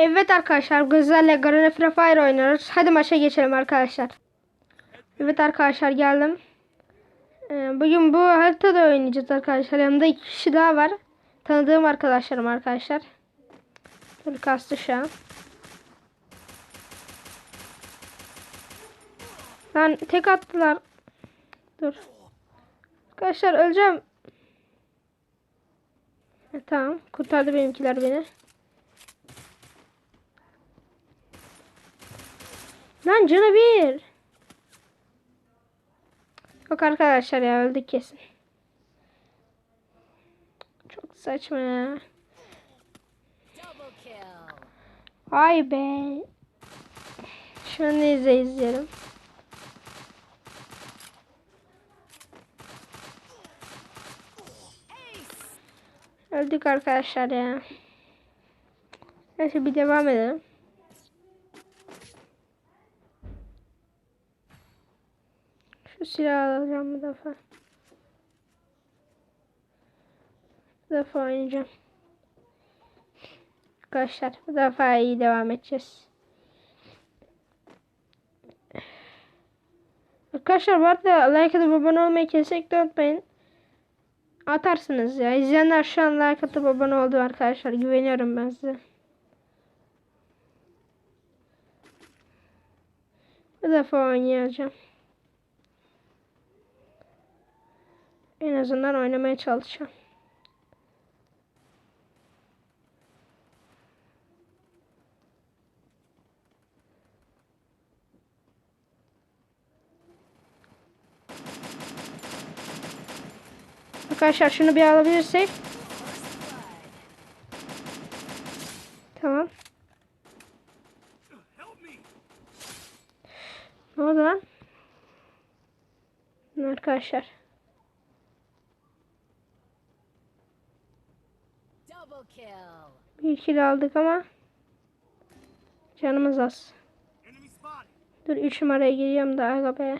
Evet arkadaşlar gözlerle Garena Free Fire oynuyoruz. Hadi maça geçelim arkadaşlar. Evet arkadaşlar geldim. Ee, bugün bu haritada oynayacağız arkadaşlar. Yanımda iki kişi daha var. Tanıdığım arkadaşlarım arkadaşlar. Dur kastı şu an. Lan tek attılar. Dur. Arkadaşlar öleceğim. E, tamam. Kurtardı benimkiler beni. Lan canı bir. Yok arkadaşlar ya öldük kesin. Çok saçma ya. Ay be. Şunu izle izleyelim. Öldük arkadaşlar ya. Neyse bir devam edelim. Şu silahı alacağım bu defa. Bu defa oynayacağım. Arkadaşlar bu defa iyi devam edeceğiz. Arkadaşlar bu arada like atıp abone olmayı kesinlikle unutmayın. Atarsınız ya. İzleyenler şu an like atıp abone oldu arkadaşlar. Güveniyorum ben size. Bu defa oynayacağım. En azından oynamaya çalışacağım. Arkadaşlar şunu bir alabilirsek. Tamam. Ne oldu lan? Arkadaşlar. Kilo aldık ama canımız az. Dur 3 numaraya giriyorum da aga be.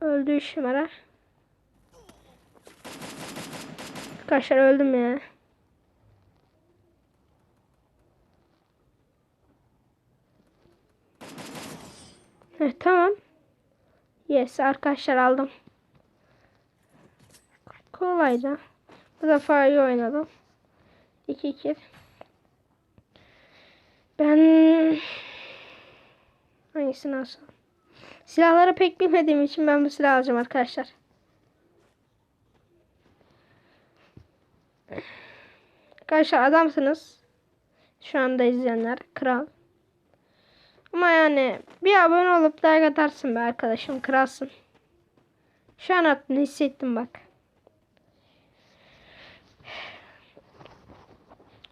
Öldü 3 numara. Arkadaşlar öldüm ya. Heh, tamam. Yes arkadaşlar aldım. Kolaydı. Bu defa iyi oynadım. 2-2. Ben hangisini alsam? Silahları pek bilmediğim için ben bu silah alacağım arkadaşlar. Arkadaşlar adamsınız. Şu anda izleyenler. Kral. Ama yani bir abone olup like atarsın be arkadaşım. Kralsın. Şu an attığını hissettim bak.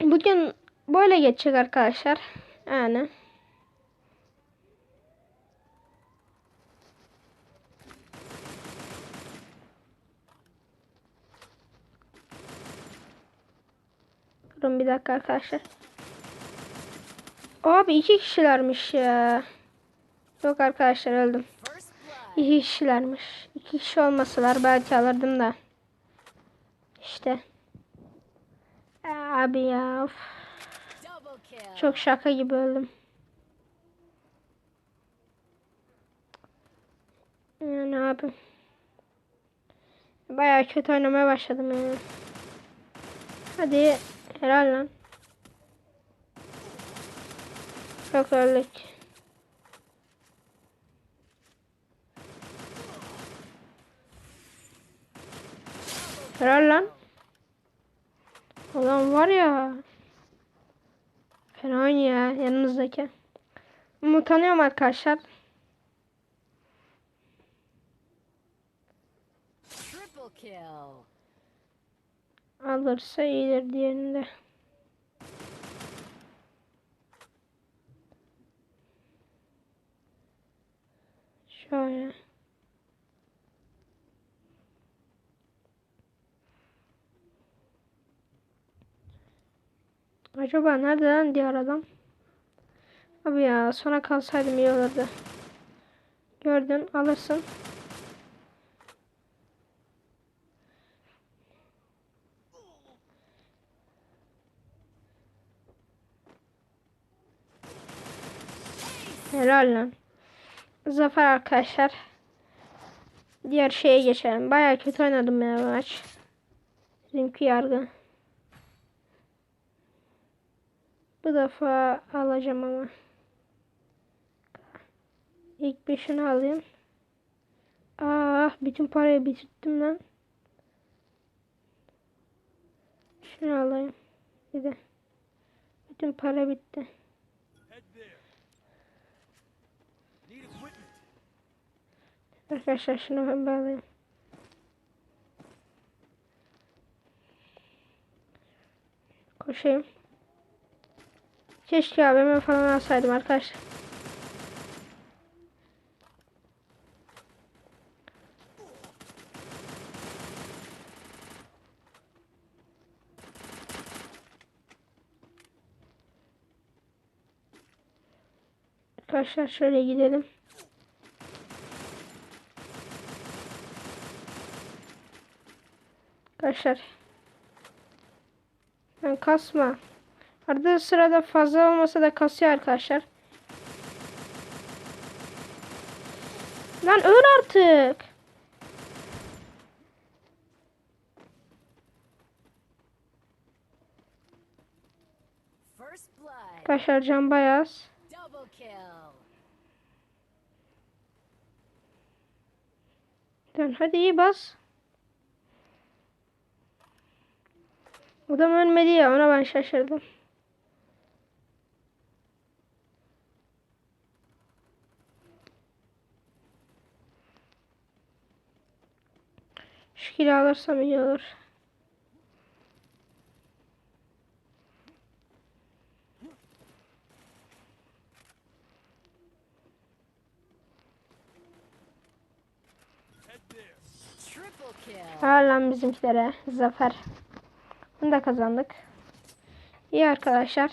Bugün böyle geçecek arkadaşlar. Yani. Durun bir dakika arkadaşlar. Abi iki kişilermiş ya. Yok arkadaşlar öldüm. İki kişilermiş. İki kişi olmasalar belki alırdım da. İşte. Abi ya. of. Çok şaka gibi öldüm. Yani abi. Bayağı kötü oynamaya başladım yani. Hadi helal lan. Çok öldük. Helal lan. Ulan var ya. Fena ya yanımızdaki. Ama tanıyorum arkadaşlar. Alırsa iyidir diğerinde. Şöyle. Acaba nerede lan diğer adam? Abi ya sona kalsaydım iyi olurdu. Gördün alırsın. Helal lan. Zafer arkadaşlar. Diğer şeye geçelim. Baya kötü oynadım ya maç. Bizimki yargı. Bu defa alacağım ama. İlk şunu alayım. Ah bütün parayı bitirdim lan. Şunu alayım. Bir de. Bütün para bitti. Arkadaşlar şunu ben bağlayayım. Koşayım. Keşke abime falan alsaydım arkadaşlar. Arkadaşlar şöyle gidelim. Arkadaşlar. Ben kasma. Arada sırada fazla olmasa da kasıyor arkadaşlar. Lan öl artık. Arkadaşlar can bayağı az. Double kill. Dön hadi iyi bas. Adam ölmedi ya ona ben şaşırdım. Şu kili alırsam iyi olur. Head there. Triple kill. Helal lan bizimkilere. Zafer. Bunu da kazandık. İyi arkadaşlar.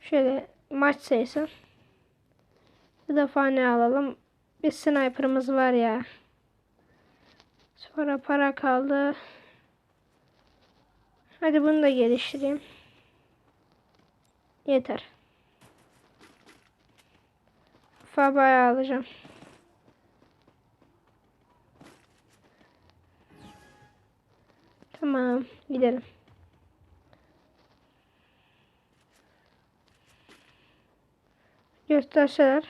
Şöyle maç sayısı. Bu defa ne alalım? Bir sniper'ımız var ya. Sonra para kaldı. Hadi bunu da geliştireyim. Yeter. Faba'yı alacağım. Tamam, gidelim. Gösterseler.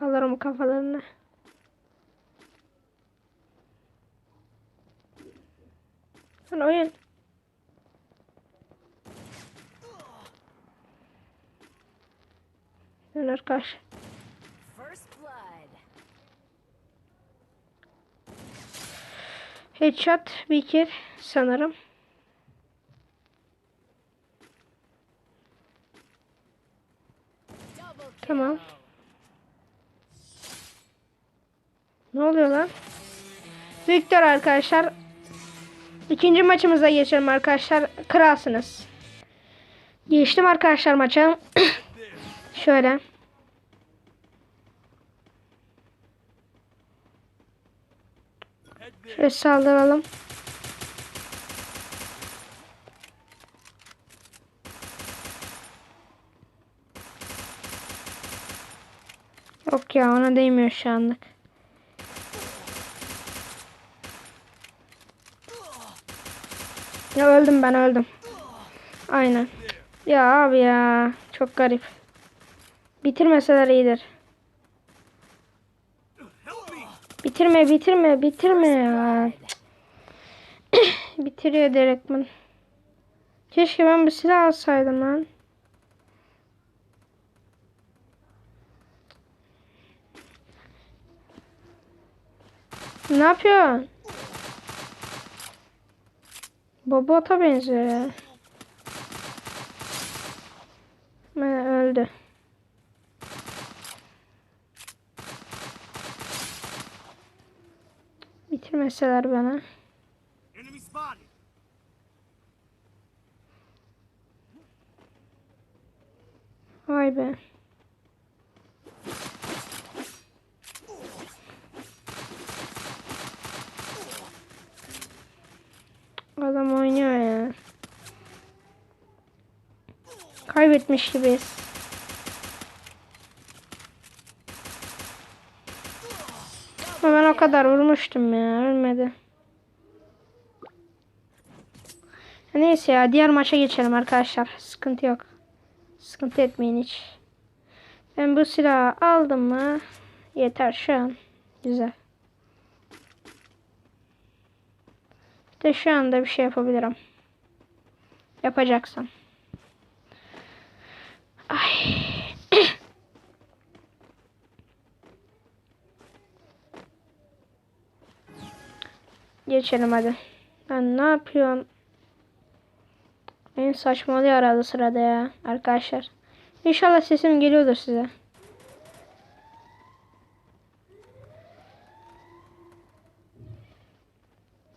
Alırım kafalarını. Lan oyun. Dön arkadaş. Headshot bir kill sanırım. Tamam. Ne oluyor lan? Victor arkadaşlar. İkinci maçımıza geçelim arkadaşlar. Kralsınız. Geçtim arkadaşlar maça. Şöyle. Şöyle saldıralım. Yok ya ona değmiyor şu anlık. Ya öldüm ben öldüm. Aynen. Ya abi ya çok garip. Bitirmeseler iyidir. Bitirme bitirme bitirme ya. Bitiriyor direktman. Keşke ben bir silah alsaydım lan. Ne yapıyorsun? Bobota benziyor. Ha, öldü. Bitirmeseler bana. Vay be. Adam oynuyor ya. Kaybetmiş gibiyiz. Ama ben o kadar vurmuştum ya. Ölmedi. Neyse ya diğer maça geçelim arkadaşlar. Sıkıntı yok. Sıkıntı etmeyin hiç. Ben bu silahı aldım mı? Yeter şu an. Güzel. İşte şu anda bir şey yapabilirim. Yapacaksam. Ay. Geçelim hadi. Ben ne yapıyorum? En saçmalıyor arada sırada ya arkadaşlar. İnşallah sesim geliyordur size.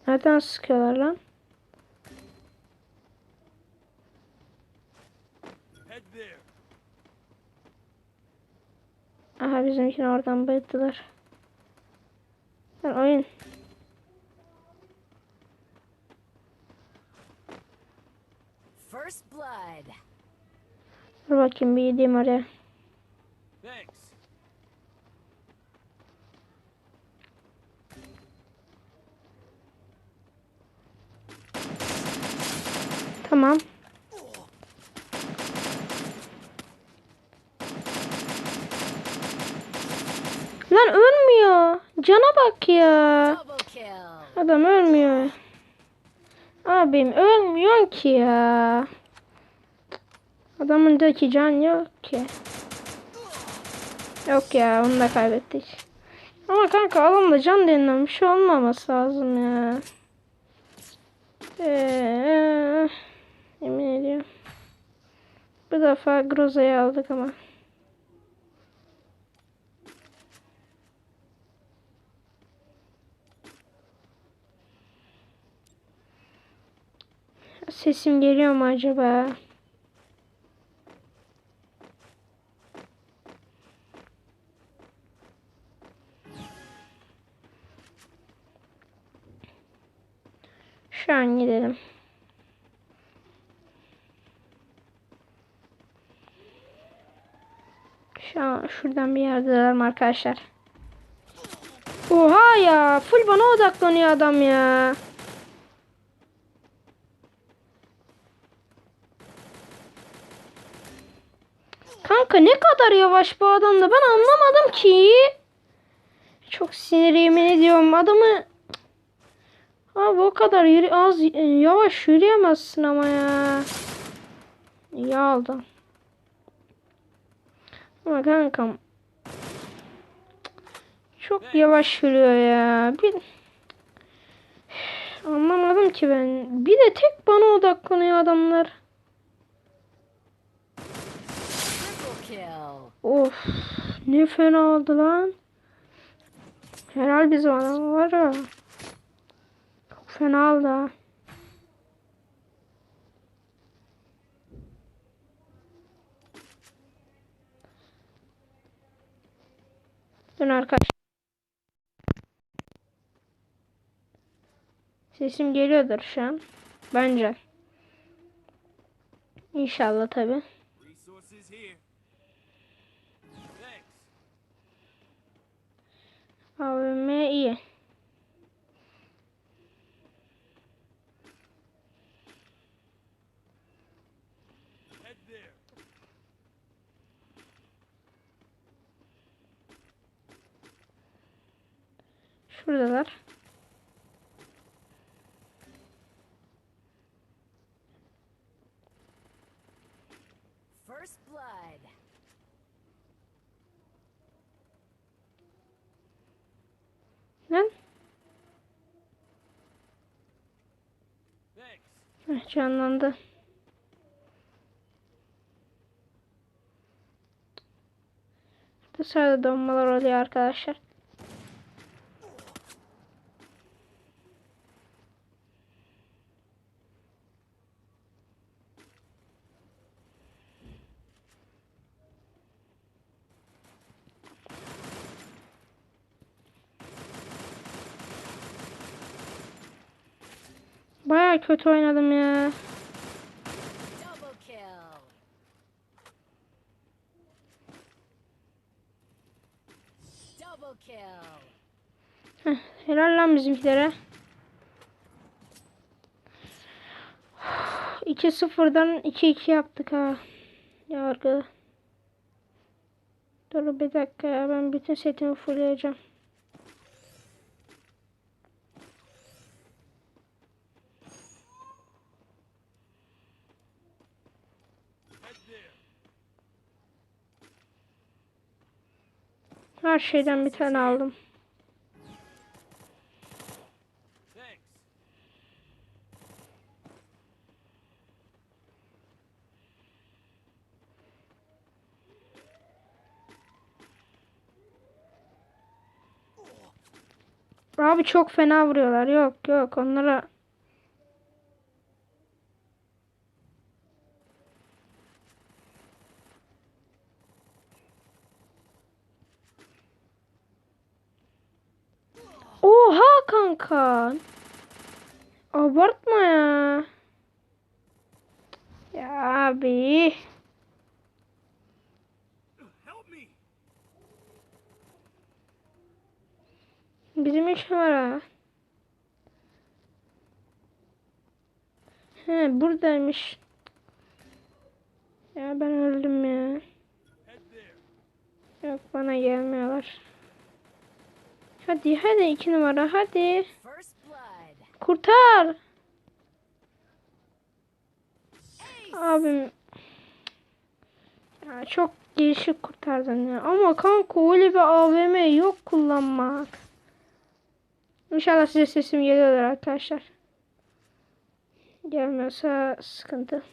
Nereden sıkıyorlar lan? Bizimkini oradan bayılttılar. Lan oyun. First blood. Dur bakayım bir gideyim oraya. Thanks. Tamam. Lan Cana bak ya. Adam ölmüyor. Abim ölmüyor ki ya. Adamın da ki can yok ki. Yok ya onu da kaybettik. Ama kanka adamda can denilen bir şey olmaması lazım ya. Eee, yemin ediyorum. Bu defa Groza'yı aldık ama. Sesim geliyor mu acaba? Şu an gidelim. Şu an şuradan bir yerdeler arkadaşlar. Oha ya. Full bana odaklanıyor adam ya. Kanka ne kadar yavaş bu adam da ben anlamadım ki. Çok sinir yemin ediyorum adamı. Abi o kadar yürü, az yavaş yürüyemezsin ama ya. İyi aldım. Ama kankam. Çok yavaş yürüyor ya. Bir anlamadım ki ben. Bir de tek bana odaklanıyor adamlar. Of ne fena oldu lan. Herhal bizim adam var ya. Çok fena oldu ha. Dön arkadaş. Sesim geliyordur şu an. Bence. İnşallah tabi. AVM iyi. Şuradalar. First blood. Lan. Heh, canlandı. Dışarıda donmalar oluyor arkadaşlar. Baya kötü oynadım ya. Heh, helal lan bizimkilere. 2-0'dan 2-2 yaptık ha. Yargı. Dur bir dakika ya ben bütün setimi fullleyeceğim. Her şeyden bir tane aldım. Abi çok fena vuruyorlar. Yok yok onlara. Oha kanka. Abartma ya. Ya abi. Bizim iş var ha. He buradaymış. Ya ben öldüm ya. Yok bana gelmiyorlar. Hadi hadi iki numara hadi. Kurtar. Abim. Ya çok değişik kurtardın ya. Ama kanka öyle bir AVM yok kullanmak. İnşallah size sesim geliyordur arkadaşlar. Gelmiyorsa sıkıntı.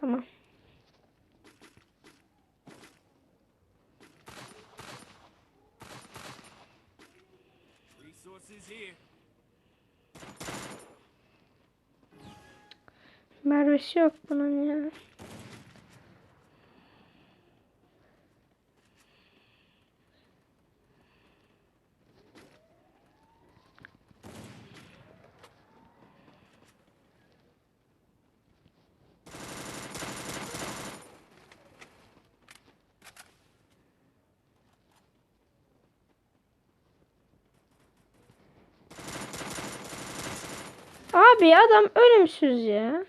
Tamam. Mervesi yok bunun ya. Abi adam ölümsüz ya.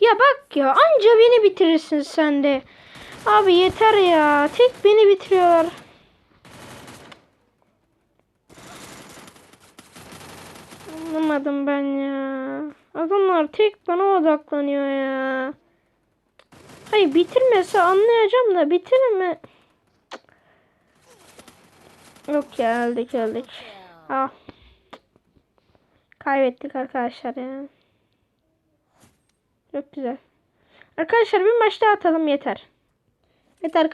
Ya bak ya anca beni bitirirsin sen de. Abi yeter ya. Tek beni bitiriyorlar. Anlamadım ben ya. Adamlar tek bana odaklanıyor ya. Hayır bitirmese anlayacağım da bitirme. Yok ya öldük öldük. Ah. Kaybettik arkadaşlar ya. Çok güzel. Arkadaşlar bir maç daha atalım yeter. Evet arkadaşlar.